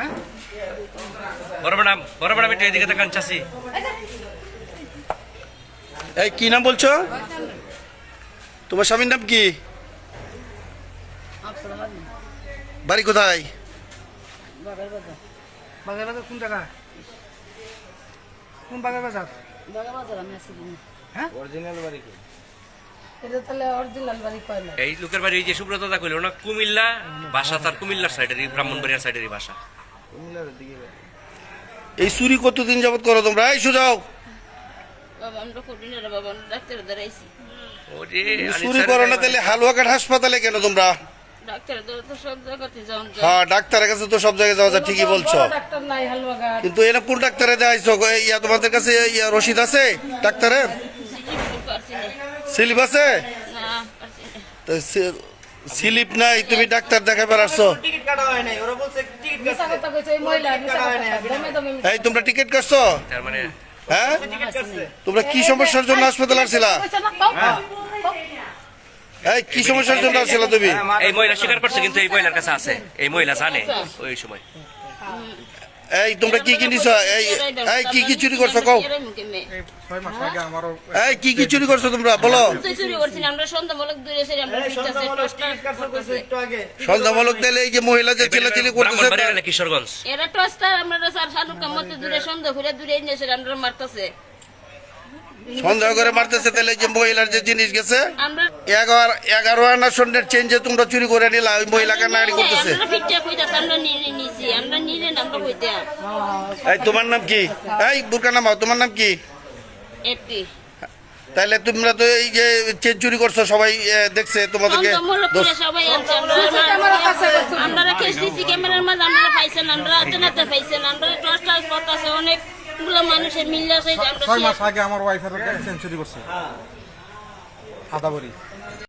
হ্যাঁ বড় ম্যাডাম বড় ম্যাডাম একটু এদিকে তাকান চাষি এই কি নাম বলছো? তোমার স্বামীর নাম কি? বাড়ি কোথায়? বাজার কোন জায়গা? কোন বাজার বাজার হ্যাঁ? এটা তাহলে অরিজিনাল বাড়ি এই লোকের বাড়ি যে সুব্রত দা কইল না কুমিল্লা ভাষা তার কুমিল্লার সাইডেরই ব্রাহ্মণবাড়িয়ার সাইডেরই ভাষা এই চুরি কতদিন যাবত করো তোমরা? এই সুযাও বাবা আমরা করি না রে বাবা আমরা ডাক্তার দাঁড়াইছি ও যে চুরি করো না তাহলে হালুয়াঘাট হাসপাতালে কেন তোমরা? ডাক্তার দ্বারা তো সব জায়গাতে যাওয়া যায় হ্যাঁ ডাক্তারের কাছে তো সব জায়গায় যাওয়া যায় ঠিকই বলছো। নাই কিন্তু কোন ডাক্তারে দেখাইছো ইয়া তোমাদের কাছে ইয়া রসিদ আছে ডাক্তারের? স্লিপ আছে? স্লিপ নাই তুমি ডাক্তার দেখাবার আসছো। কাটা হয় নাই ওরা বলছে টিকিট মিশা এই তোমরা টিকিট কাটছো? মানে হ্যাঁ? তোমরা কি সমস্যার জন্য হাসপাতালে আসছিলা? কাউ এই কি সমস্যার জন্য আসছিলা তুমি? এই মহিলা স্বীকার করছে কিন্তু এই মহিলার কাছে আছে। এই মহিলা জানে ওই সময়। এই তোমরা কি কি নিছো? এই এই কি কি চুরি করছ কও। ছয় মাস আগে আমারও এই কি কি চুরি করছ তোমরা? বলো। চুরি করছিস আমরা সন্ধ্যামূলক দিলে এই যে মহিলা যে করতেছে কিশোরগঞ্জ এরা আমরা স্যার দূরে সন্ধ্যা ঘুরে দূরে এনে এসে আমরা মারতেছে। সন্দেহ করে মারতেছে তাহলে এই যে মহিলার যে জিনিস গেছে আমরা এগারো এগারো আনা সন্ধ্যের যে তোমরা চুরি করে নিলা ওই মহিলাকে নাড়ি করতেছে। এই তোমার নাম কি? এই বুরকা নামাও তোমার নাম কি? তাহলে তোমরা তো এই যে চেন চুরি করছ সবাই দেখছে তোমাদেরকে। সন্ধ্যামূলক দোষ। করে সবাই আমরা আমরা ক্যামেরার মাঝে আমরা পাইছেন আমরা হাতে পাইছেন আমরা টর্চ টর্চ করতেছে অনেকগুলো মানুষের মিললে সেই আমরা ছয় মাস আগে আমার ওয়াইফের সেঞ্চুরি করছে। আদাবরি।